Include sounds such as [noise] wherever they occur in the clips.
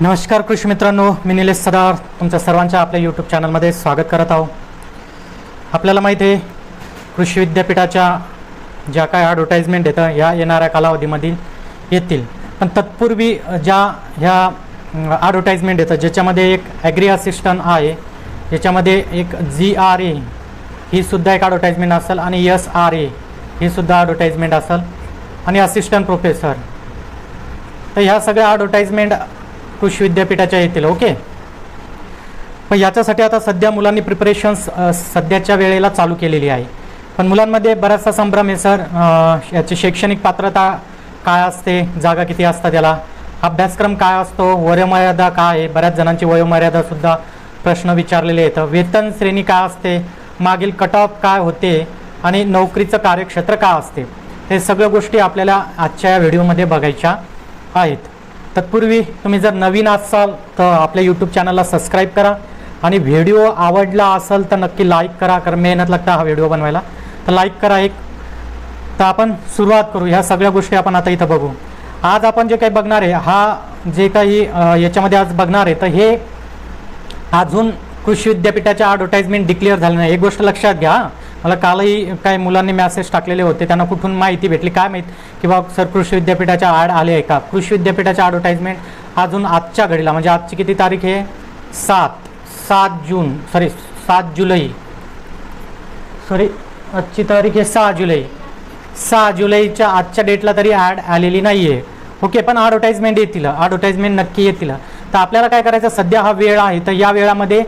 नमस्कार कृषी मित्रांनो मी निलेश सदार. तुमच्या सर्वांच्या आपल्या यूट्यूब चॅनलमध्ये स्वागत करत आहो आपल्याला माहिती आहे कृषी विद्यापीठाच्या ज्या काय ॲडव्हर्टाईजमेंट येतं ह्या येणाऱ्या कालावधीमधील येतील. पण तत्पूर्वी ज्या ह्या ॲडव्हर्टाईजमेंट येतं ज्याच्यामध्ये एक ॲग्री असिस्टंट आहे ज्याच्यामध्ये एक जी आर ए ही सुद्धा एक ॲडव्हर्टाईजमेंट असेल आणि एस आर ए ही सुद्धा ॲडव्हर्टाईजमेंट असेल. आणि असिस्टंट प्रोफेसर तर ह्या सगळ्या ॲडव्हर्टाईजमेंट कृषी विद्यापीठाच्या येतील ओके? पण याच्यासाठी आता सध्या मुलांनी प्रिपरेशन्स सध्याच्या वेळेला चालू केलेली आहे. पण मुलांमध्ये बराचसा संभ्रम आहे सर. याची शैक्षणिक पात्रता काय असते? जागा किती असतात त्याला अभ्यासक्रम काय असतो? वयोमर्यादा काय आहे? बऱ्याच जणांची वयोमर्यादासुद्धा प्रश्न विचारलेले आहेत. वेतन श्रेणी काय असते? मागील कट ऑफ काय होते? आणि नोकरीचं कार्यक्षेत्र काय असते? हे सगळ्या गोष्टी आपल्याला आजच्या या व्हिडिओमध्ये बघायच्या आहेत. तत्पूर्वी तुम्ही जर नवीन असाल तर आपल्या यूट्यूब चॅनलला सबस्क्राईब करा. आणि व्हिडिओ आवडला असेल तर नक्की लाईक करा कारण मेहनत लागतं हा व्हिडिओ बनवायला. तर लाईक करा एक. तर आपण सुरुवात करू. ह्या सगळ्या गोष्टी आपण आता इथं बघू. आज आपण जे काही बघणार आहे हा जे काही याच्यामध्ये आज बघणार आहे तर हे अजून कृषी विद्यापीठाच्या ॲडव्हर्टाईजमेंट डिक्लेअर झाले नाही. एक गोष्ट लक्षात घ्या मला कालही काही मुलांनी मॅसेज टाकलेले होते. त्यांना कुठून माहिती भेटली काय माहीत? की बा सर कृषी विद्यापीठाच्या ॲड आले आहे का? कृषी विद्यापीठाच्या ॲडव्हर्टाईजमेंट अजून आजच्या घडीला म्हणजे आजची किती तारीख आहे? सात सात जून सॉरी सात जुलै. सॉरी आजची तारीख आहे सहा जुलै. सहा जुलैच्या आजच्या डेटला तरी ॲड आलेली नाही आहे ओके पण ॲडव्हर्टाईजमेंट येतील. ॲडव्हर्टाईजमेंट नक्की येतील. तर आपल्याला काय करायचं? सध्या हा वेळ आहे. तर या वेळामध्ये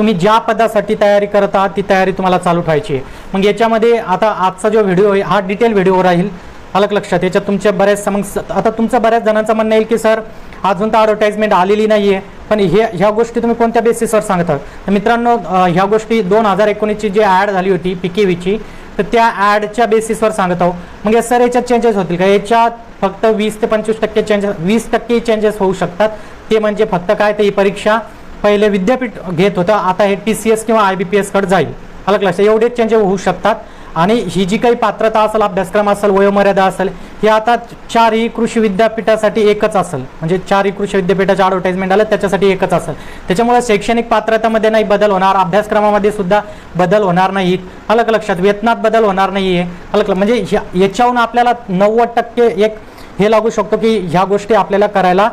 तुम्ही ज्या पदासाठी तयारी करत आहात ती तयारी तुम्हाला चालू ठेवायची आहे. मग याच्यामध्ये आता आजचा जो व्हिडिओ आहे हा डिटेल व्हिडिओ राहील. अलग लक्षात. याच्यात तुमच्या बऱ्याच मग स- आता तुमचं बऱ्याच जणांचं म्हणणं येईल की सर अजून तर ॲडव्हर्टाईजमेंट आलेली नाही आहे पण हे ह्या गोष्टी तुम्ही कोणत्या बेसिसवर सांगता? तर मित्रांनो ह्या गोष्टी दोन हजार एकोणीसची जी ॲड झाली होती पिकेवीची तर त्या ॲडच्या बेसिसवर सांगत आहो मग या सर याच्यात चेंजेस होतील का? याच्यात फक्त वीस ते पंचवीस टक्के चेंजेस वीस टक्के चेंजेस होऊ शकतात. ते म्हणजे फक्त काय? तर ही परीक्षा. पहिले विद्यापीठ घेत होतं आता हे टी सी एस किंवा आय बी पी एसकडे जाईल. अलग लक्षात एवढेच चेंजेस होऊ शकतात. आणि ही जी काही पात्रता असेल अभ्यासक्रम असेल वयोमर्यादा असेल हे आता चारही कृषी विद्यापीठासाठी एकच असेल. म्हणजे चारही कृषी विद्यापीठाच्या ॲडव्हर्टाईजमेंट आलं त्याच्यासाठी एकच असेल. त्याच्यामुळे शैक्षणिक पात्रतेमध्ये नाही बदल होणार. अभ्यासक्रमामध्ये सुद्धा बदल होणार नाही. अलग लक्षात वेतनात बदल होणार नाही आहे अलग म्हणजे ह्या- याच्याहून आपल्याला नव्वद टक्के एक हे लागू शकतो की ह्या गोष्टी आपल्याला करायला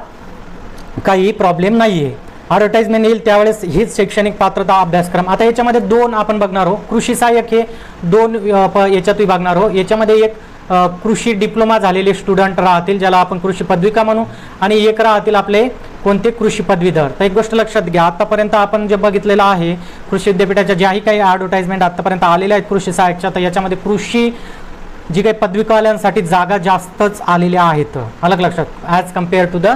काही प्रॉब्लेम नाही आहे ॲडव्हर्टाईजमेंट येईल त्यावेळेस हीच शैक्षणिक पात्रता अभ्यासक्रम. आता याच्यामध्ये दोन आपण बघणार आहोत. कृषी सहाय्यक हे दोन याच्यात प- याच्यातही बघणार आहोत. याच्यामध्ये एक कृषी डिप्लोमा झालेले स्टुडंट राहतील ज्याला आपण कृषी पदविका म्हणू. आणि एक राहतील आपले कोणते कृषी पदवीधर. तर एक गोष्ट लक्षात घ्या. आतापर्यंत आपण जे बघितलेलं आहे कृषी विद्यापीठाच्या ज्याही काही ॲडव्हर्टाईजमेंट आतापर्यंत आलेल्या आहेत कृषी सहाय्यकच्या तर याच्यामध्ये कृषी जी काही पदविकावाल्यांसाठी जागा जास्तच आलेल्या आहेत. अलग लक्षात. ॲज कंपेअर टू द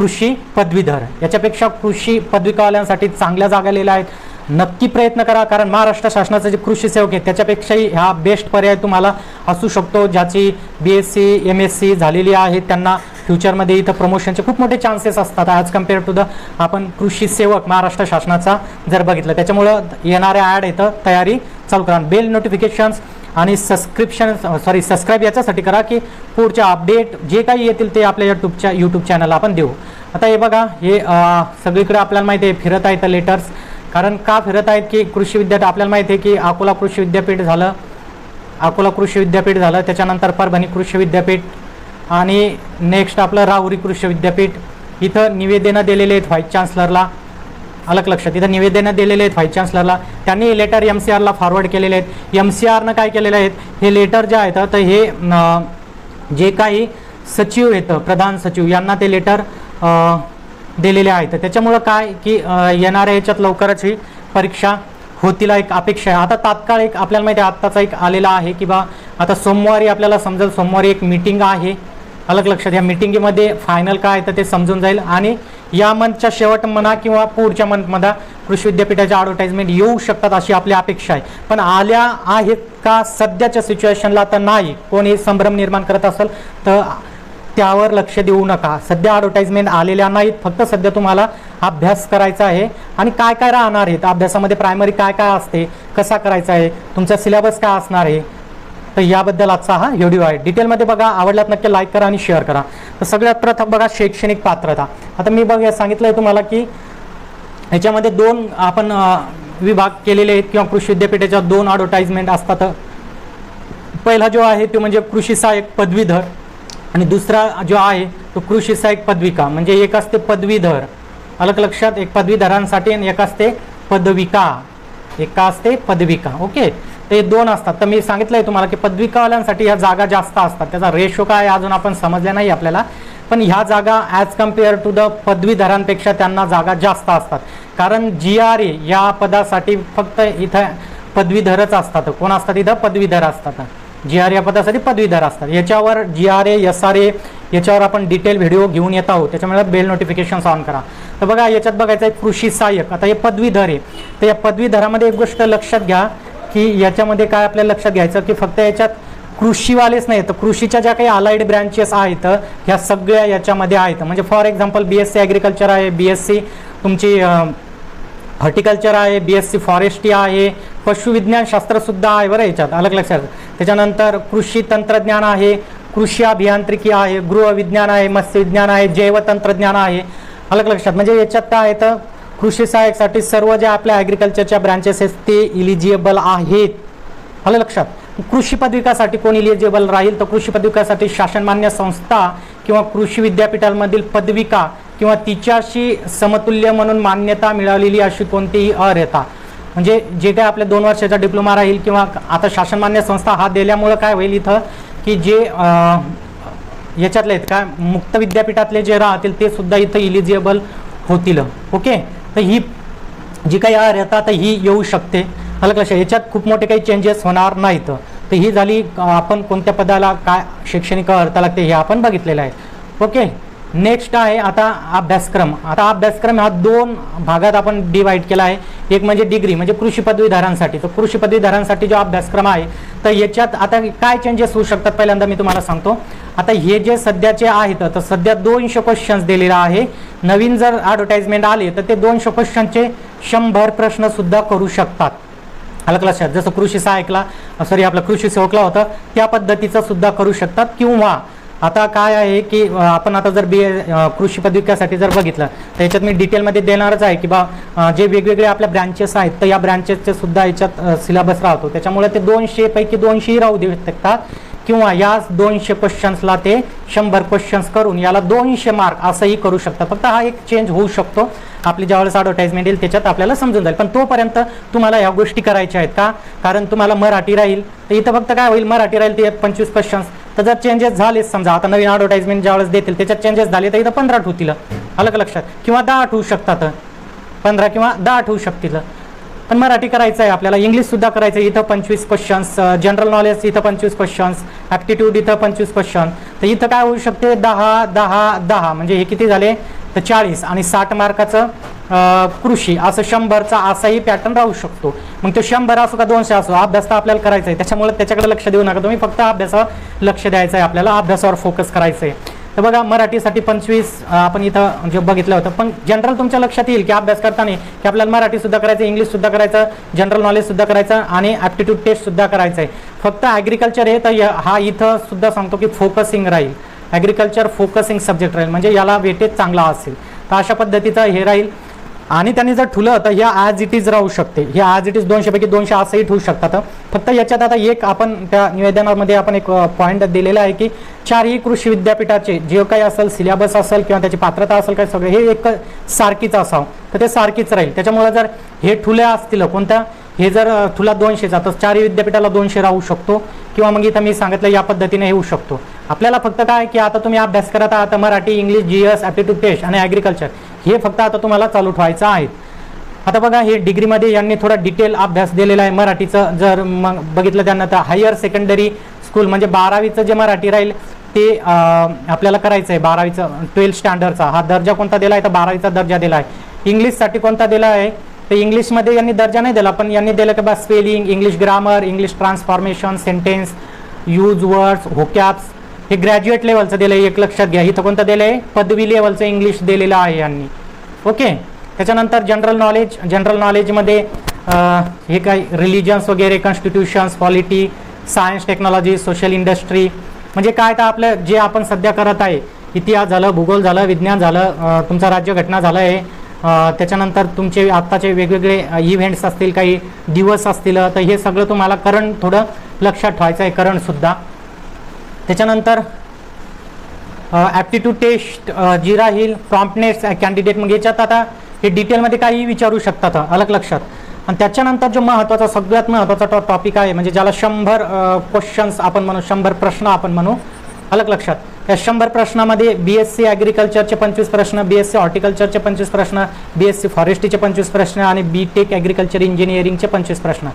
कृषी पदवीधर. याच्यापेक्षा कृषी पदविकावाल्यांसाठी चांगल्या जागा लिहिल्या आहेत. नक्की प्रयत्न करा कारण महाराष्ट्र शासनाचं जे कृषी सेवक आहे त्याच्यापेक्षाही हा बेस्ट पर्याय तुम्हाला असू शकतो ज्याची B S C M S C झालेली आहे. त्यांना फ्युचरमध्ये इथं प्रमोशनचे खूप मोठे चान्सेस असतात. ॲज कंपेअर टू द आपण कृषी सेवक महाराष्ट्र शासनाचा जर बघितलं त्याच्यामुळं येणाऱ्या ॲड इथं तयारी चालू करा. बेल नोटिफिकेशन्स आणि सबस्क्रिप्शन सॉरी सबस्क्राईब याच्यासाठी करा की पुढच्या अपडेट जे काही येतील ते आपल्या यूट्यूबच्या यूट्यूब चॅनलला आपण देऊ. आता हे बघा हे सगळीकडे आपल्याला माहिती आहे फिरत आहेत लेटर्स कारण का फिरत आहेत की कृषी विद्यापीठ आपल्याला माहिती आहे की अकोला कृषी विद्यापीठ झालं. अकोला कृषी विद्यापीठ झालं त्याच्यानंतर परभणी कृषी विद्यापीठ आणि नेक्स्ट आपलं राहुरी कृषी विद्यापीठ. इथं निवेदनं दिलेले आहेत व्हाईस चान्सलरला अलग लक्षात इथं निवेदनं दिलेले आहेत व्हाईस चान्सलरला त्यांनी लेटर एम सी आरला फॉरवर्ड केलेले आहेत. एम सी आरनं काय केलेलं आहेत? हे लेटर जे आहेत तर हे जे काही सचिव येतं प्रधान सचिव यांना ते लेटर दिलेले आहेत. त्याच्यामुळं काय की अं, येणाऱ्या याच्यात लवकरच ही परीक्षा होतीला एक अपेक्षा आहे. आता तात्काळ एक आपल्याला माहिती आहे आत्ताचा एक आलेला आहे की बा आता सोमवारी आपल्याला समजेल सोमवारी एक मीटिंग आहे. अलग लक्षात या मिटिंगमध्ये फायनल काय आहे तर ते समजून जाईल. आणि या मंथच्या शेवट म्हणा किंवा पुढच्या मंथमध्ये कृषी विद्यापीठाच्या ॲडव्हर्टाईजमेंट येऊ शकतात अशी आपली अपेक्षा आहे. पण आल्या आहेत का सध्याच्या सिच्युएशनला तर नाही. कोणी संभ्रम निर्माण करत असेल तर त्यावर लक्ष देऊ नका. सध्या ॲडव्हर्टाईजमेंट आलेल्या नाहीत. फक्त सध्या तुम्हाला अभ्यास करायचा आहे. आणि काय काय राहणार आहेत? तर अभ्यासामध्ये प्रायमरी काय काय असते? कसा करायचा आहे? तुमचा सिलेबस काय असणार आहे? तर याबद्दल आजचा हा व्हिडिओ आहे. डिटेलमध्ये बघा आवडल्यात नक्की लाईक करा आणि शेअर करा. तर सगळ्यात प्रथम बघा शैक्षणिक पात्रता. आता मी बघ सांगितलं आहे तुम्हाला की ह्याच्यामध्ये दोन आपण विभाग केलेले आहेत किंवा कृषी विद्यापीठाच्या दोन ॲडव्हर्टाईजमेंट असतात. पहिला जो आहे तो म्हणजे कृषी सहाय्यक पदवीधर आणि दुसरा जो आहे तो कृषी सहाय्यक पदविका. म्हणजे एक असते पदवीधर. अलग लक्षात एक पदवीधरांसाठी आणि एक असते पदविका. एका असते पदविका. ओके? ते दोन असतात. तर मी सांगितलंय तुम्हाला की पदविकावाल्यांसाठी ह्या जागा जास्त असतात. त्याचा रेशो काय अजून आपण समजल्या नाही आपल्याला. पण ह्या जागा ॲज कंपेअर टू द पदवीधरांपेक्षा त्यांना जागा जास्त असतात. कारण जी आर ए या पदासाठी फक्त इथं पदवीधरच असतात. कोण असतात इथं? पदवीधर असतात. जी आर या पदासाठी पदवीधर असतात. याच्यावर G R A S R A याच्यावर आपण डिटेल व्हिडिओ घेऊन येत आहोत. त्याच्यामुळे बेल नोटिफिकेशन ऑन करा. तर बघा याच्यात बघायचं आहे कृषी सहाय्यक. आता हे पदवीधर आहे. तर या पदवीधरामध्ये एक गोष्ट लक्षात घ्या. की याच्यामध्ये काय आपल्याला लक्षात घ्यायचं की फक्त याच्यात कृषीवालेच नाही तर कृषीच्या ज्या काही अलाइड ब्रँचेस आहेत ह्या सगळ्या याच्यामध्ये आहेत. म्हणजे for example B S C agriculture आहे बी एस सी तुमची हॉर्टिकल्चर आहे बी एस सी फॉरेस्ट्री आहे पशुविज्ञानशास्त्रसुद्धा आहे बरं याच्यात अलग लक्षात. त्याच्यानंतर कृषी तंत्रज्ञान आहे कृषी अभियांत्रिकी आहे गृहविज्ञान आहे मत्स्यविज्ञान आहे जैवतंत्रज्ञान आहे अलग लक्षात. म्हणजे याच्यात काय आहे तर कृषी सहाय्यकसाठी सर्व ज्या आपल्या ॲग्रिकल्चरच्या ब्रँचेस आहेत ते इलिजिबल आहेत. आलं लक्षात? कृषी पदविकासाठी कोण इलिजिबल राहील? तर कृषी पदविकासाठी शासनमान्य संस्था किंवा कृषी विद्यापीठांमधील पदविका किंवा तिच्याशी समतुल्य म्हणून मान्यता मिळालेली अशी कोणतीही अर्हता म्हणजे जे काय आपल्या दोन वर्षाचा डिप्लोमा राहील किंवा आता शासनमान्य संस्था हा दिल्यामुळं काय होईल इथं? की जे याच्यातले आहेत का? मुक्त विद्यापीठातले जे राहतील ते सुद्धा इथं इलिजिबल होतील. ओके? तर ही जी काही अर्हता तर ही येऊ शकते. अलग लक्षात याच्यात खूप मोठे काही चेंजेस होणार नाहीत. तर ही झाली आपण कोणत्या पदाला काय शैक्षणिक अर्हता लागते हे आपण बघितलेलं आहे. ओके? नेक्स्ट आहे आता अभ्यासक्रम. आता अभ्यासक्रम हा दोन भागात आपण डिवाईड केला आहे. एक म्हणजे डिग्री म्हणजे कृषी पदवीधारांसाठी. तर कृषी पदवीधारांसाठी जो अभ्यासक्रम आहे तर याच्यात आता काय चेंजेस होऊ शकतात पहिल्यांदा मी तुम्हाला सांगतो. आता हे जे सध्याचे आहेत तर सध्या दोनशे क्वेश्चन्स दिलेला आहे. नवीन जर ॲडव्हर्टाईजमेंट आले तर ते दोनशे क्वेश्चनचे शंभर प्रश्नसुद्धा करू शकतात. अलग लक्षात जसं कृषी सहायकला सॉरी आपलं कृषी सेवकला होतं त्या पद्धतीचं सुद्धा करू शकतात. किंवा आता काय आहे की आपण आता जर बी कृषी पदविकासाठी जर बघितलं तर याच्यात मी डिटेलमध्ये देणारच आहे की बा जे वेगवेगळे आपल्या ब्रँचेस आहेत तर या ब्रँचेसचे सुद्धा याच्यात सिलेबस राहतो. त्याच्यामुळे ते दोनशे पैकी दोनशेही राहू देऊ शकतात किंवा या दोनशे क्वेश्चन्सला ते शंभर क्वेश्चन्स करून याला दोनशे मार्क असंही करू शकतात फक्त हा एक चेंज होऊ शकतो. आपली ज्यावेळेस ॲडव्हर्टाइजमेंट येईल त्याच्यात आपल्याला समजून जाईल. पण तोपर्यंत तुम्हाला ह्या गोष्टी करायच्या आहेत का? कारण तुम्हाला मराठी राहील. तर इथं फक्त काय होईल? मराठी राहील ते पंचवीस क्वेश्चन्स तर जर चेंजेस झालेच समजा आता नवीन ॲडव्हर्टाईजमेंट ज्यावेळेस देतील त्याच्यात चेंजेस झाले तर इथं पंधरा होतील. अलग लक्षात? किंवा दहा आठ होऊ शकतात. पंधरा किंवा दहा आठ होऊ शकतील. पण मराठी करायचं आहे आपल्याला इंग्लिशसुद्धा करायचं आहे इथं पंचवीस क्वेश्चन्स जनरल नॉलेज इथं पंचवीस क्वेश्चन्स ॲप्टिट्यूड इथं पंचवीस क्वेश्चन तर इथं काय होऊ शकते? दहा दहा दहा. म्हणजे हे किती झाले? तर चाळीस आणि साठ मार्काचं कृषी असं शंभरचा असाही पॅटर्न राहू शकतो. मग तो शंभर असो का दोनशे असो अभ्यास तर आपल्याला करायचा आहे त्याच्यामुळे त्याच्याकडे लक्ष देऊ नका. तुम्ही फक्त अभ्यासावर लक्ष द्यायचं आहे आपल्याला अभ्यासावर फोकस करायचं आहे तर बघा मराठीसाठी पंचवीस आपण इथं जे बघितलं होतं. पण जनरल तुमच्या लक्षात येईल की अभ्यास करताना की आपल्याला मराठी सुद्धा करायचं इंग्लिश सुद्धा करायचं जनरल नॉलेज सुद्धा करायचं आणि ॲप्टिट्यूड टेस्ट सुद्धा करायचं आहे फक्त ॲग्रिकल्चर हे तर हा इथं सुद्धा सांगतो की फोकसिंग राहील. ॲग्रिकल्चर फोकसिंग सब्जेक्ट राहील. म्हणजे याला वेटेज चांगला असेल. तर अशा पद्धतीचं हे राहील. आणि त्यांनी जर ठुलं तर ह्या ॲज इट इज राहू शकते. हे ॲज इट इज दोनशेपैकी दोनशे असंही ठेवू शकतात. फक्त याच्यात आता एक आपण त्या निवेदनामध्ये आपण एक पॉईंट दिलेला आहे की चारही कृषी विद्यापीठाचे जे काही असेल सिलेबस असेल किंवा त्याची पात्रता असेल काय सगळं हे एक सारखीच असावं. तर ते सारखीच राहील. त्याच्यामुळे जर हे ठुल्या असतील कोणत्या हे जर तुला दोनशेचा तर चारही विद्यापीठाला दोनशे राहू शकतो. किंवा मग इथं मी सांगितलं या पद्धतीने येऊ शकतो. आपल्याला फक्त काय की आता तुम्ही अभ्यास करत आहात Marathi English G S aptitude test आणि ॲग्रिकल्चर हे फक्त आता तुम्हाला चालू ठेवायचं आहे. आता बघा हे डिग्रीमध्ये यांनी थोडा डिटेल अभ्यास दिलेला आहे. मराठीचं जर मग बघितलं त्यांना तर हायर सेकंडरी स्कूल म्हणजे बारावीचं जे मराठी राहील ते आपल्याला करायचं आहे बारावीचं ट्वेल्थ स्टँडर्डचा हा दर्जा कोणता दिला आहे तर बारावीचा दर्जा दिला आहे इंग्लिशसाठी कोणता दिला आहे तर इंग्लिशमध्ये यांनी दर्जा नाही दिला पण यांनी दिलं की बा spelling English grammar English transformation sentence use words होकॅप्स हे ग्रॅज्युएट लेवलचं दिलं आहे एक लक्षात घ्या. इथं कोणतं दिलं आहे पदवी लेवलचं इंग्लिश दिलेलं आहे यांनी. ओके त्याच्यानंतर जनरल नॉलेज जनरल नॉलेजमध्ये हे काही रिलिजन्स वगैरे constitutions polity science technology social industry म्हणजे काय तर आपलं जे आपण सध्या करत आहे इतिहास झालं भूगोल झालं विज्ञान झालं तुमचा राज्यघटना झालं आहे. त्याच्यानंतर तुमचे आत्ताचे वेगवेगळे इव्हेंट्स असतील काही दिवस असतील तर हे सगळं तुम्हाला करंट थोडं लक्षात ठेवायचं आहे करंटसुद्धा त्याच्यानंतर ॲप्टिट्यूड टेस्ट जिरा हिल प्रॉम्प्टनेस कॅन्डिडेट मग याच्यात आता हे डिटेलमध्ये काही विचारू शकतात अलग लक्षात. आणि त्याच्यानंतर जो महत्त्वाचा सगळ्यात महत्त्वाचा टॉ टॉपिक आहे म्हणजे ज्याला शंभर क्वेश्चन्स आपण म्हणू शंभर प्रश्न आपण म्हणू अलग लक्षात. या शंभर प्रश्नामध्ये बी एस सी ॲग्रिकल्चरचे पंचवीस प्रश्न बी एस सी हॉर्टिकल्चरचे पंचवीस प्रश्न बी एस सी फॉरेस्ट्रीचे पंचवीस प्रश्न आणि बी टेक ॲग्रिकल्चर इंजिनिअरिंगचे पंचवीस प्रश्न.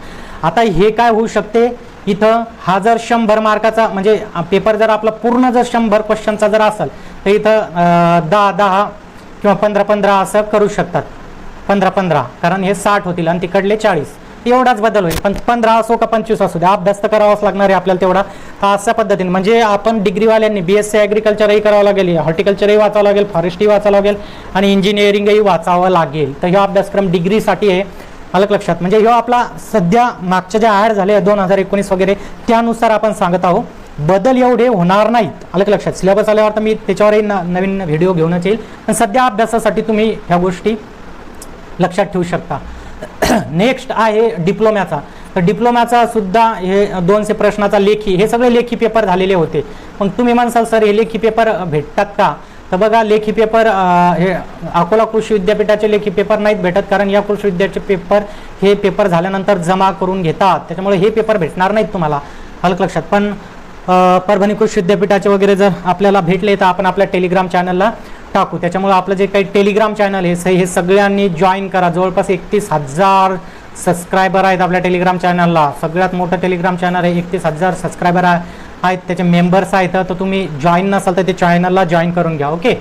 आता हे काय होऊ शकते? इथं हा जर शंभर मार्काचा म्हणजे पेपर जर आपला पूर्ण जर शंभर क्वेश्चनचा जर असेल तर इथं दहा दहा किंवा पंधरा पंधरा असं करू शकतात. पंधरा पंधरा कारण हे साठ होतील आणि तिकडले चाळीस. एवढाच बदल होईल. पण पंधरा असो का पंचवीस असो द्या अभ्यास तर करावाच लागणार आहे आपल्याला तेवढा तर अशा पद्धतीने. म्हणजे आपण डिग्रीवाल्यांनी बी एस सी ॲग्रिकल्चरही करावं लागेल हॉर्टिकल्चरही वाचावं लागेल फॉरेस्टही वाचावं लागेल आणि इंजिनिअरिंगही वाचावं लागेल. तर हा अभ्यासक्रम डिग्रीसाठी आहे अलग लक्षात. म्हणजे ह्यो आपला सध्या मागच्या ज्या ॲड झाले दोन हजार एकोणीस वगैरे त्यानुसार आपण सांगत आहोत. बदल एवढे होणार नाहीत अलग लक्षात. सिलेबस आल्यावर तर मी त्याच्यावरही न नवीन व्हिडिओ घेऊनच येईल. पण सध्या अभ्यासासाठी तुम्ही ह्या गोष्टी लक्षात ठेवू शकता. [clears throat] नेक्स्ट आहे डिप्लोम्याचा तर डिप्लोम्याचा सुद्धा हे दोनशे प्रश्नाचा लेखी हे सगळे लेखी पेपर झालेले होते. मग तुम्ही म्हणसाल सर हे लेखी पेपर भेटतात का? तर बघा लेखी पेपर हे अकोला कृषी विद्यापीठाचे लेखी पेपर नाहीत भेटत कारण या कृषी विद्याचे पेपर हे पेपर झाल्यानंतर जमा करून घेतात. त्याच्यामुळे हे पेपर भेटणार नाहीत तुम्हाला. हलक लक्षात. पण परभणी कृषी विद्यापीठाचे वगैरे जर आपल्याला भेटले तर आपण आपल्या टेलिग्राम चॅनलला टाकू. त्याच्यामुळे आपलं जे काही टेलिग्राम चॅनल आहे स- हे सगळ्यांनी जॉईन करा. जवळपास एकतीस हजार सबस्क्रायबर आहेत आपल्या टेलिग्राम चॅनलला सगळ्यात मोठं टेलिग्राम चॅनल आहे एकतीस हजार सबस्क्रायबर आहेत. त्याचे मेंबर्स आहेत तर तुम्ही जॉईन नसाल तर ते चॅनलला जॉईन करून घ्या ओके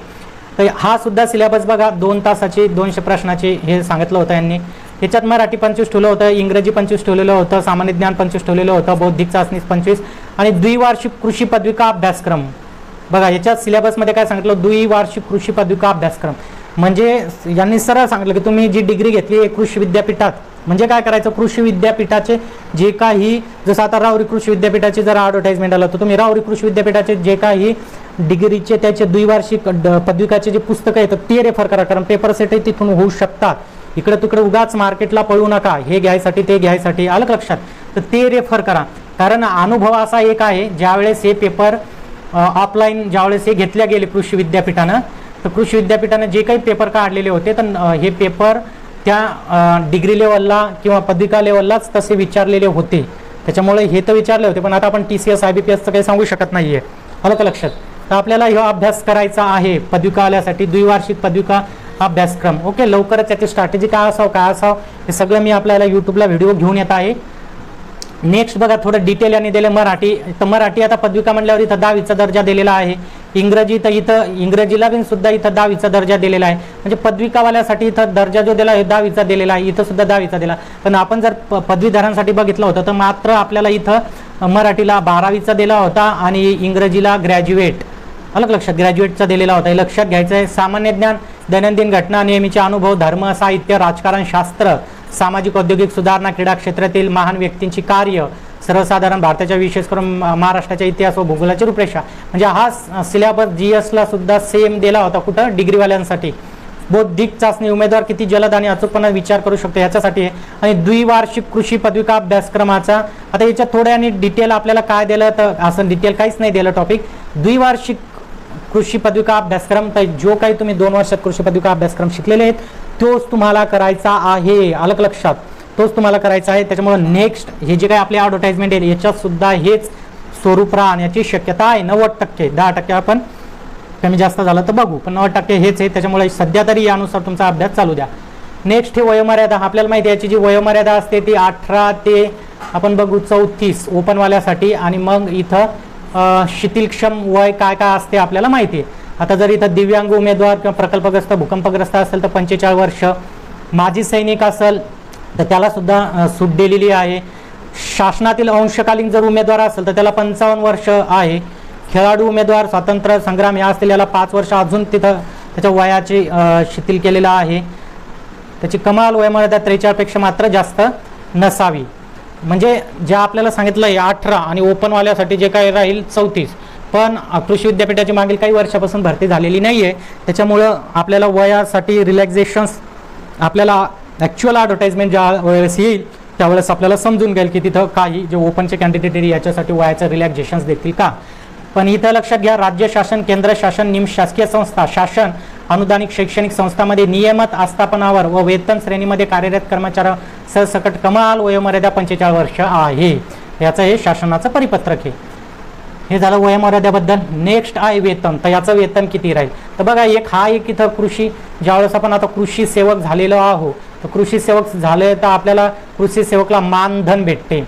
तर हा सुद्धा सिलेबस बघा दोन तासाची दोनशे प्रश्नाची हे सांगितलं होतं यांनी. याच्यात मराठी पंचवीस ठेवलं होतं इंग्रजी पंचवीस ठेवलेलं होतं सामान्य ज्ञान पंचवीस ठेवलेलं होतं बौद्धिक चाचणी पंचवीस आणि द्विवार्षिक कृषी पदविका अभ्यासक्रम. बघा याच्यात सिलेबसमध्ये काय सांगितलं? द्विवार्षिक कृषी पदविका अभ्यासक्रम. म्हणजे यांनी सरळ सांगितलं की तुम्ही जी डिग्री घेतली आहे कृषी विद्यापीठात म्हणजे काय करायचं? कृषी विद्यापीठाचे जे काही जसं आता रावरी कृषी विद्यापीठाचे जर ॲडव्हर्टाईजमेंट आलं तर तुम्ही रावरी कृषी विद्यापीठाचे जे काही डिग्रीचे त्याचे द्विवार्षिक ड- पदविकाचे जे पुस्तकं आहेत ते रेफर करा. कारण पेपर सेटही तिथून होऊ शकतात. इकडे तिकडे उगाच मार्केटला पळू नका. हे घ्यायसाठी ते घ्यायसाठी आलं लक्षात? तर ते रेफर करा. कारण अनुभव असा एक आहे ज्यावेळेस हे पेपर ऑफलाईन ज्यावेळेस हे घेतल्या गेले कृषी विद्यापीठानं तर कृषी विद्यापीठानं जे काही पेपर काढलेले होते तर हे पेपर त्या डिग्री लेवलला किंवा पदविका लेवललाच तसे विचारलेले होते. त्याच्यामुळे हे तर विचारले होते पण आता आपण T C S I B P एसचं काही सांगू शकत नाही आहे आलं का लक्षात? तर आपल्याला हा अभ्यास करायचा आहे पदविका आल्यासाठी द्विवार्षिक पदविका अभ्यासक्रम. ओके लवकरच त्याची स्ट्रॅटेजी काय असावं काय असावं हे सगळं मी आपल्याला यूट्यूबला व्हिडिओ घेऊन येत आहे. नेक्स्ट बघा थोडं डिटेल यांनी दिलं मराठी. तर मराठी आता पदविका म्हणल्यावर इथं दहावीचा दर्जा दिलेला आहे. इंग्रजी तर इथं इंग्रजीला पण सुद्धा इथं दहावीचा दर्जा दिलेला आहे. म्हणजे पदविकावाल्यासाठी इथं दर्जा जो दिला आहे दहावीचा दिलेला आहे. इथं सुद्धा दहावीचा दिला. पण आपण जर पदवीधरांसाठी बघितलं होतं तर मात्र आपल्याला इथं मराठीला बारावीचा दिला होता आणि इंग्रजीला ग्रॅज्युएट अलग लक्षात ग्रॅज्युएटचा दिलेला होता. हे लक्षात घ्यायचं आहे. सामान्य ज्ञान दैनंदिन घटना नेहमीचे अनुभव धर्म साहित्य राजकारण शास्त्र. सामाजिक औद्योगिक सुधारणा क्रीडा क्षेत्रातील महान व्यक्तींची कार्य सर्वसाधारण भारताच्या विशेष करून महाराष्ट्राच्या इतिहास व भूगोलाची रूपरेषा. म्हणजे हा सिलेबस जी एसला सुद्धा सेम दिला होता कुठं? डिग्रीवाल्यांसाठी. बौद्धिक चाचणी उमेदवार किती जलद आणि अचूकपणे विचार करू शकतो याच्यासाठी आहे. आणि द्विवार्षिक कृषी पदविका अभ्यासक्रमाचा. आता याच्यात थोड्या आणि डिटेल आपल्याला काय दिलं तर असं डिटेल काहीच नाही दिलं टॉपिक द्विवार्षिक कृषी पदविका अभ्यासक्रम तर जो काही तुम्ही दोन वर्षात कृषी पदविका अभ्यासक्रम शिकलेले आहेत तोच तुम्हाला करायचा आहे. अलग लक्षात. तोच तुम्हाला करायचा आहे. त्याच्यामुळं नेक्स्ट हे जे काही आपले ॲडव्हर्टाईजमेंट आहे याच्यातसुद्धा हेच स्वरूप राहण्याची शक्यता आहे. नव्वद टक्के दहा टक्के आपण कमी जास्त झालं तर बघू. पण नव्वद टक्के हेच आहे. त्याच्यामुळे सध्या तरी यानुसार तुमचा अभ्यास चालू द्या. नेक्स्ट हे वयोमर्यादा. आपल्याला माहिती आहे याची जी वयोमर्यादा असते ती अठरा ते आपण बघू चौतीस ओपनवाल्यासाठी. आणि मग इथं शिथिलक्षम वय काय काय असते आपल्याला माहिती आहे. आता जर इथं दिव्यांग उमेदवार किंवा प्रकल्पग्रस्त भूकंपग्रस्त असेल तर पंचेचाळीस वर्ष. माजी सैनिक असेल तर त्याला सुद्धा सूट दिलेली आहे. शासनातील अंशकालीन जर उमेदवार असेल तर त्याला पंचावन्न वर्ष आहे. खेळाडू उमेदवार स्वातंत्र्य संग्राम या असतील याला पाच वर्ष अजून तिथं त्याच्या वयाची शिथिल केलेलं आहे. त्याची कमाल वयमर्यादा त्रेचाळपेक्षा मात्र जास्त नसावी. म्हणजे ज्या आपल्याला सांगितलं आहे अठरा आणि ओपनवाल्यासाठी जे काय राहील चौतीस. पण कृषी विद्यापीठाची मागील काही वर्षापासून भरती झालेली नाही आहे त्याच्यामुळं आपल्याला वयासाठी रिलॅक्झेशन्स आपल्याला ॲक्च्युअल ॲडव्हर्टाईजमेंट ज्या वेळेस येईल त्यावेळेस आपल्याला समजून गेल की तिथं काही जे ओपनचे कॅन्डिडेट याच्यासाठी वयाचं रिलॅक्झेशन्स देतील का? पण इथं लक्षात घ्या राज्य शासन केंद्र शासन निमशासकीय संस्था शासन अनुदानित शैक्षणिक संस्थांमध्ये नियमित आस्थापनावर व वेतन श्रेणीमध्ये कार्यरत कर्मचाऱ्या सरसकट कमाल वयोमर्यादा पंचेचाळीस वर्ष आहे. याचं हे शासनाचं परिपत्रक आहे. हे झालं वयोमर्यादेबद्दल नेक्स्ट आहे वेतन. तर याचं वेतन किती राहील? तर बघा एक हा एक इथं कृषी ज्यावेळेस आपण आता कृषी सेवक झालेलो आहो तर कृषी सेवक झाले तर आपल्याला कृषी सेवकला मानधन भेटते.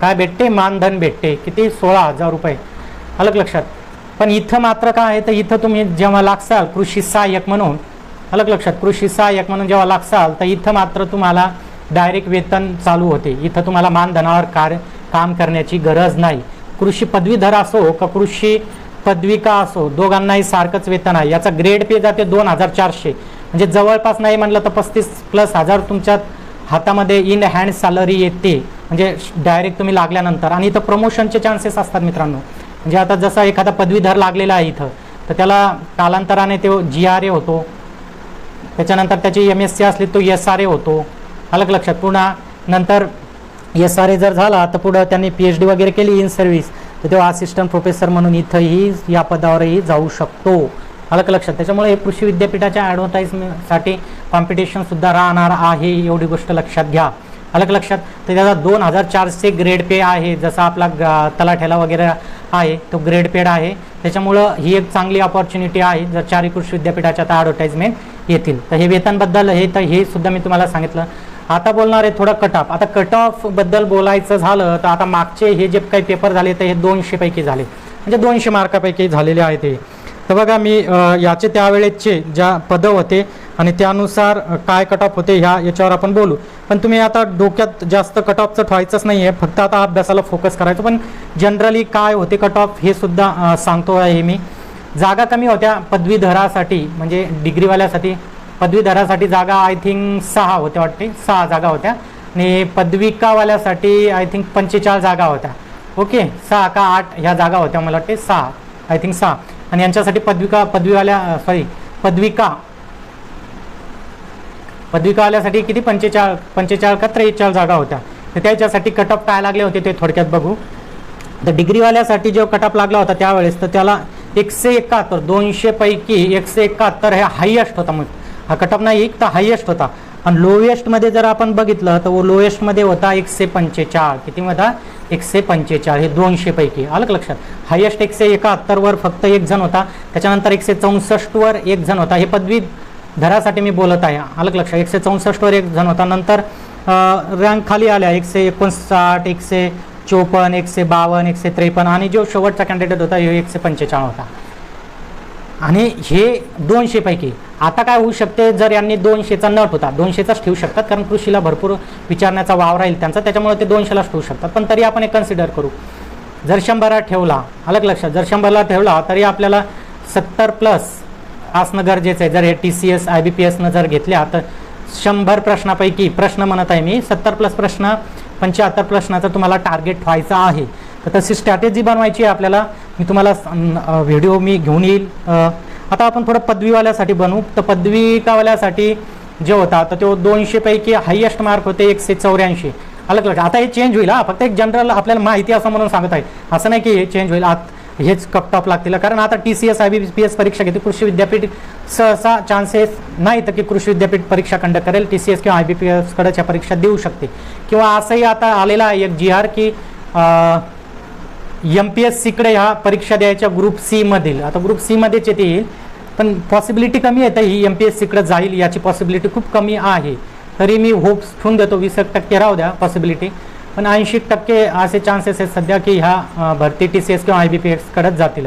काय भेटते? मानधन भेटते. किती? सोळा हजार रुपये. अलग लक्षात. पण इथं मात्र काय आहे? तर इथं तुम्ही जेव्हा लागसाल कृषी सहाय्यक म्हणून अलग लक्षात. कृषी सहाय्यक म्हणून जेव्हा लागसाल तर इथं मात्र तुम्हाला डायरेक्ट वेतन चालू होते. इथं तुम्हाला मानधनावर कार्य काम करण्याची गरज नाही. कृषी पदवीधर असो का कृषी पदविका असो दोघांनाही सारखंच वेतन आहे. याचा ग्रेड पे जाते दोन हजार चारशे. म्हणजे जवळपास नाही म्हणलं तर पस्तीस प्लस हजार तुमच्या हातामध्ये इन हँड सॅलरी येते. म्हणजे डायरेक्ट तुम्ही लागल्यानंतर. आणि इथं प्रमोशनचे चान्सेस असतात मित्रांनो. म्हणजे आता जसा एखादा पदवीधर लागलेला आहे इथं तर त्याला कालांतराने तो जी आर ए होतो. त्याच्यानंतर त्याची एम एस सी असली तो एस आर ए होतो. अलग लक्षात. पुन्हा नंतर एस आर ए जर झाला तर पुढं त्यांनी पी एच डी वगैरे केली इन सर्व्हिस तर तेव्हा असिस्टंट प्रोफेसर म्हणून इथंही या पदावरही जाऊ शकतो. अलग लक्षात. त्याच्यामुळे हे कृषी विद्यापीठाच्या ॲडव्हर्टाईजमेंटसाठी कॉम्पिटिशनसुद्धा राहणार आहे एवढी गोष्ट लक्षात घ्या. अलग लक्षात. तर त्याचा दोन हजार चारशे ग्रेड पे आहे. जसा आपला ग- तलाठ्याला वगैरे आहे तो ग्रेड पेड आहे. त्याच्यामुळं ही एक चांगली ऑपॉर्च्युनिटी आहे जर चारही कृषी विद्यापीठाच्या आता ॲडव्हर्टाईजमेंट येतील. तर हे वेतनबद्दल हे तर हे सुद्धा मी तुम्हाला सांगितलं. आता बोलणार आहे थोडं कट ऑफ आता कट ऑफबद्दल बोलायचं झालं तर आता मागचे हे जे काही पेपर झाले तर हे दोनशे पैकी झाले. म्हणजे दोनशे मार्कापैकी झालेले आहेत हे तर बघा मी याचे त्यावेळेचे ज्या पदं होते आणि त्यानुसार काय कट ऑफ होते ह्या याच्यावर आपण बोलू. पण तुम्ही आता डोक्यात जास्त कट ऑफचं ठेवायचंच नाही आहे फक्त आता अभ्यासाला फोकस करायचं. पण जनरली काय होते कट ऑफ हे सुद्धा सांगतो आहे मी. जागा कमी होत्या पदवीधरासाठी म्हणजे डिग्रीवाल्यासाठी. पदवीधरासाठी जागा आय थिंक सहा होत्या वाटते. सहा जागा होत्या. आणि पदविकावाल्यासाठी आय थिंक पंचेचाळीस जागा होत्या. ओके सहा का आठ ह्या जागा होत्या मला वाटते. सहा आय थिंक सहा. आणि यांच्यासाठी पदविका पदवीवाल्या सॉरी पदविका. पदविकावाल्यासाठी किती? पंचेचाळ पंचेचाळ का त्रेचाळीस जागा होत्या. तर त्याच्यासाठी कट ऑफ काय लागले होते ते थोडक्यात बघू. तर डिग्रीवाल्यासाठी जो कट ऑफ लागला होता त्यावेळेस तर त्याला एकशे एकाहत्तर दोनशे पैकी एकशे एकाहत्तर हे हायेस्ट होता. मग हा कट एक तर हायेस्ट होता. आणि लोएस्टमध्ये जर आपण बघितलं तर लोएस्टमध्ये होता एकशे पंचेचाळ. किती होता? एकशे पंचेचाळ. हे दोनशे पैकी. अलग लक्षात? हायेस्ट एकशे एकाहत्तरवर फक्त एक जण होता. त्याच्यानंतर एकशे चौसष्टवर एक जण होता. हे पदवी धरासाठी मी बोलत आहे. अलग लक्षात? एकशे चौसष्टवर एक जण होता. नंतर रँक खाली आल्या. एकशे एकोणसाठ एकशे चोपन्न एकशे बावन्न एकशे त्रेपन्न. आणि जो शेवटचा कॅन्डिडेट होता हे एकशे पंचेचाळ होता. आणि हे दोनशेपैकी आता काय होऊ शकते जर यांनी दोनशेचा नट होता दोनशेचाच ठेवू शकतात कारण कृषीला भरपूर विचारण्याचा वाव राहील त्यांचा त्याच्यामुळे ते दोनशेलाच ठेवू शकतात. पण तरी आपण एक कन्सिडर करू. जर शंभरात ठेवला अलग लक्षात जर शंभरला ठेवला तरी आपल्याला सत्तर प्लस असणं गरजेचं आहे. जर हे T C S I B P एसनं जर घेतल्या तर शंभर प्रश्नापैकी प्रश्न म्हणत आहे मी सत्तर प्लस प्रश्न पंच्याहत्तर प्रश्नाचं तुम्हाला टार्गेट व्हायचं आहे. तर तशी स्ट्रॅटेजी बनवायची आहे आपल्याला. मी तुम्हाला व्हिडिओ मी घेऊन येईल. आता आपण थोडं पदवीवाल्यासाठी बनवू तर पदविकावाल्यासाठी जे होता तर तो दोनशेपैकी हायेस्ट मार्क होते एकशे चौऱ्याऐंशी. अलग अलग आता हे चेंज होईल हा. फक्त एक जनरल आपल्याला माहिती असं म्हणून सांगत आहे. असं नाही की हे चेंज होईल. आत हेच कपटॉप लागतील. कारण आता T C S I B P S परीक्षा घेते. कृषी विद्यापीठ सहसा चान्सेस नाही तर की कृषी विद्यापीठ परीक्षा कंडक्ट करेल. टी सी एस किंवा आय बी पी एसकडेच्या परीक्षा देऊ शकते. किंवा असंही आता आलेला आहे एक जी आर की एम पी एस सीकडे ह्या परीक्षा द्यायच्या ग्रुप सी मधील. आता ग्रुप सी मध्येच येते येईल पण पॉसिबिलिटी कमी आहे तर ही एम पी एस सीकडे जाईल याची पॉसिबिलिटी खूप कमी आहे. तरी मी होप्स ठेवून देतो वीस एक टक्के राहू द्या पॉसिबिलिटी पण ऐंशी टक्के असे चान्सेस आहेत सध्या की ह्या भरती टी सी एस किंवा आय बी पी एसकडेच जातील.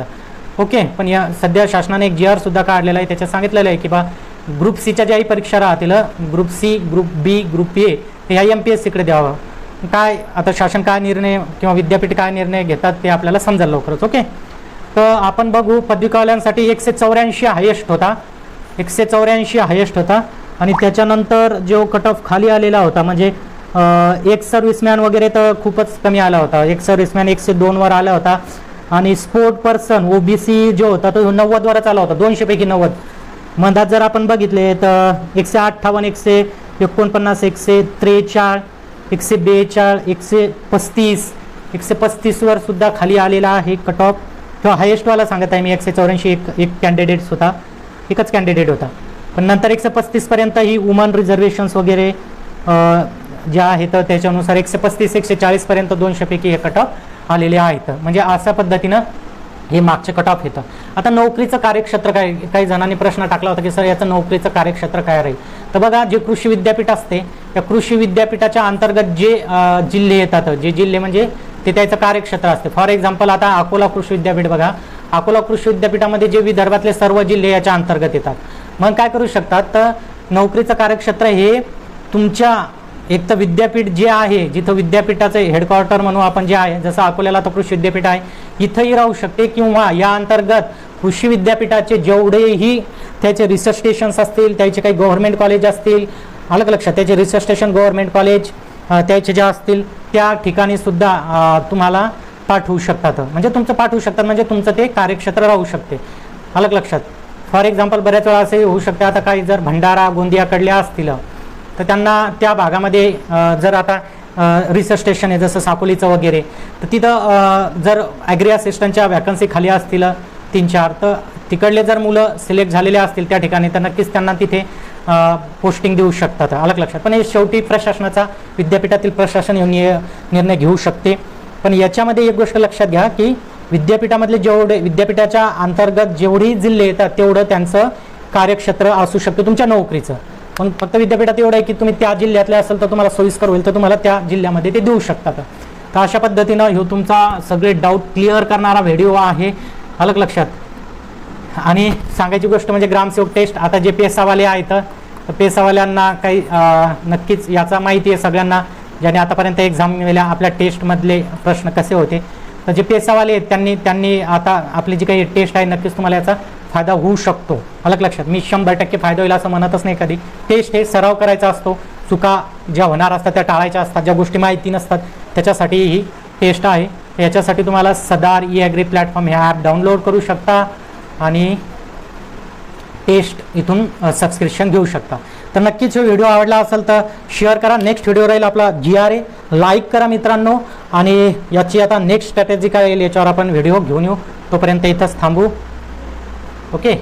ओके पण या सध्या शासनाने एक जी आर सुद्धा काढलेला आहे त्याच्यात सांगितलेलं आहे की बा ग्रुप सीच्या ज्याही परीक्षा राहतील group C group B group A ह्या एम पी एस सीकडे द्यावं. काय आता शासन काय निर्णय किंवा विद्यापीठ काय निर्णय घेतात ते आपल्याला समजेल लवकरच ओके? तर आपण बघू पदवीकावाल्यांसाठी एकशे चौऱ्याऐंशी हायेस्ट होता. एकशे चौऱ्याऐंशी हायेस्ट होता. आणि त्याच्यानंतर जो कट ऑफ खाली आलेला होता म्हणजे एक सर्व्हिसमॅन वगैरे तर खूपच कमी आला होता. एक सर्व्हिसमॅन एकशे दोनवर आला होता. आणि स्पोर्ट पर्सन ओबीसी जो होता तो नव्वदवरच आला होता. दोनशेपैकी नव्वद. मधात जर आपण बघितले तर एकशे अठ्ठावन्न एकशे एकोणपन्नास एकशे त्रेचाळ एकशे बेचाळ एकशे पस्तीस एकशे पस्तीसवर सुद्धा खाली आलेला आहे कट ऑफ किंवा हायेस्टवाला सांगत आहे मी एकशे चौऱ्याऐंशी एक एक कॅन्डिडेट्स होता. एकच कॅन्डिडेट होता. पण नंतर एकशे पस्तीसपर्यंत ही वुमन रिझर्वेशन्स वगैरे ज्या आहेत त्याच्यानुसार एकशे पस्तीस एकशे चाळीसपर्यंत दोनशेपैकी हे कट ऑफ आलेले आहेत. म्हणजे अशा पद्धतीनं हे मागचे कट ऑफ येतं. आता नोकरीचं कार्यक्षेत्र काय काही जणांनी प्रश्न टाकला होता की सर याचं नोकरीचं कार्यक्षेत्र काय राहील? तर बघा जे कृषी विद्यापीठ असते त्या कृषी विद्यापीठाच्या अंतर्गत जे जिल्हे येतात जे जिल्हे म्हणजे ते त्याचं कार्यक्षेत्र असते. फॉर एक्झाम्पल आता अकोला कृषी विद्यापीठ बघा. अकोला कृषी विद्यापीठामध्ये जे विदर्भातले सर्व जिल्हे याच्या अंतर्गत येतात. मग काय करू शकतात? तर नोकरीचं कार्यक्षेत्र हे तुमच्या एक तर विद्यापीठ जे आहे जिथं विद्यापीठाचं हेडक्वार्टर म्हणून आपण जे आहे जसं अकोल्याला तर कृषी विद्यापीठ आहे इथंही राहू शकते किंवा या अंतर्गत कृषी विद्यापीठाचे जेवढेही त्याचे रिसर्च स्टेशन्स असतील त्याचे काही गव्हर्नमेंट कॉलेज असतील अलग लक्षात त्याचे रिसर्च स्टेशन गव्हर्नमेंट कॉलेज त्याचे ज्या असतील त्या ठिकाणी सुद्धा तुम्हाला पाठवू शकतात. म्हणजे तुमचं पाठवू शकतात म्हणजे तुमचं ते कार्यक्षेत्र राहू शकते. अलग लक्षात. फॉर एक्झाम्पल बऱ्याच वेळा असे होऊ शकते आता काही जर भंडारा गोंदियाकडल्या असतील तर त्यांना त्या भागामध्ये जर आता रिसर्च स्टेशन आहे जसं साकोलीचं वगैरे तर तिथं जर ॲग्री असिस्टंटच्या वॅकन्सी खाली असतील तीन चार तिकडले जर मुलं सिलेक्ट झालेले असतील त्या ठिकाणी तर नक्कीच त्यांना तिथे पोस्टिंग देऊ शकतात. अलग लक्षात. पण हे शेवटी प्रशासनाचा विद्यापीठातील प्रशासन येऊन निर्णय घेऊ शकते. पण याच्यामध्ये एक गोष्ट लक्षात घ्या की विद्यापीठामधले जेवढे विद्यापीठाच्या अंतर्गत जेवढी जिल्हे येतात तेवढं त्यांचं कार्यक्षेत्र असू शकतं तुमच्या नोकरीचं. पण फक्त विद्यापीठात एवढं आहे की तुम्ही त्या जिल्ह्यातले असेल तर तुम्हाला सोयीस्कर होईल तर तुम्हाला त्या जिल्ह्यामध्ये ते देऊ शकतात. तर अशा पद्धतीनं ह्यो तुमचा सगळे डाऊट क्लिअर करणारा व्हिडिओ आहे. अलग लक्षात. आणि सांगायची गोष्ट म्हणजे ग्रामसेवक टेस्ट आता जे पेसावाले आहेत तर पेसावाल्यांना काही नक्कीच याचा माहिती आहे सगळ्यांना ज्याने आतापर्यंत एक्झाम दिल्या आपल्या टेस्टमधले प्रश्न कसे होते. तर जे पेसावाले आहेत त्यांनी त्यांनी आता आपली जी काही टेस्ट आहे नक्कीच तुम्हाला याचा फायदा होऊ शकतो. अलग लक्षात. मी शंभर टक्के फायदा होईल असं म्हणतच नाही कधी. टेस्ट हे सराव करायचा असतो. चुका ज्या होणार असतात त्या टाळायच्या असतात. ज्या गोष्टी माहिती नसतात त्याच्यासाठी ही टेस्ट आहे. याच्यासाठी तुम्हाला सदार ई ॲग्री प्लॅटफॉर्म ह्या ॲप डाउनलोड करू शकता आणि टेस्ट इथून सबस्क्रिप्शन घेऊ शकता. तर नक्कीच व्हिडिओ आवडला असेल तर शेअर करा. नेक्स्ट व्हिडिओ राहील आपला जी आर ए लाईक करा मित्रांनो आणि याची आता नेक्स्ट स्ट्रॅटेजी काय येईल याच्यावर आपण व्हिडिओ घेऊन येऊ. तोपर्यंत इथंच थांबू. ओके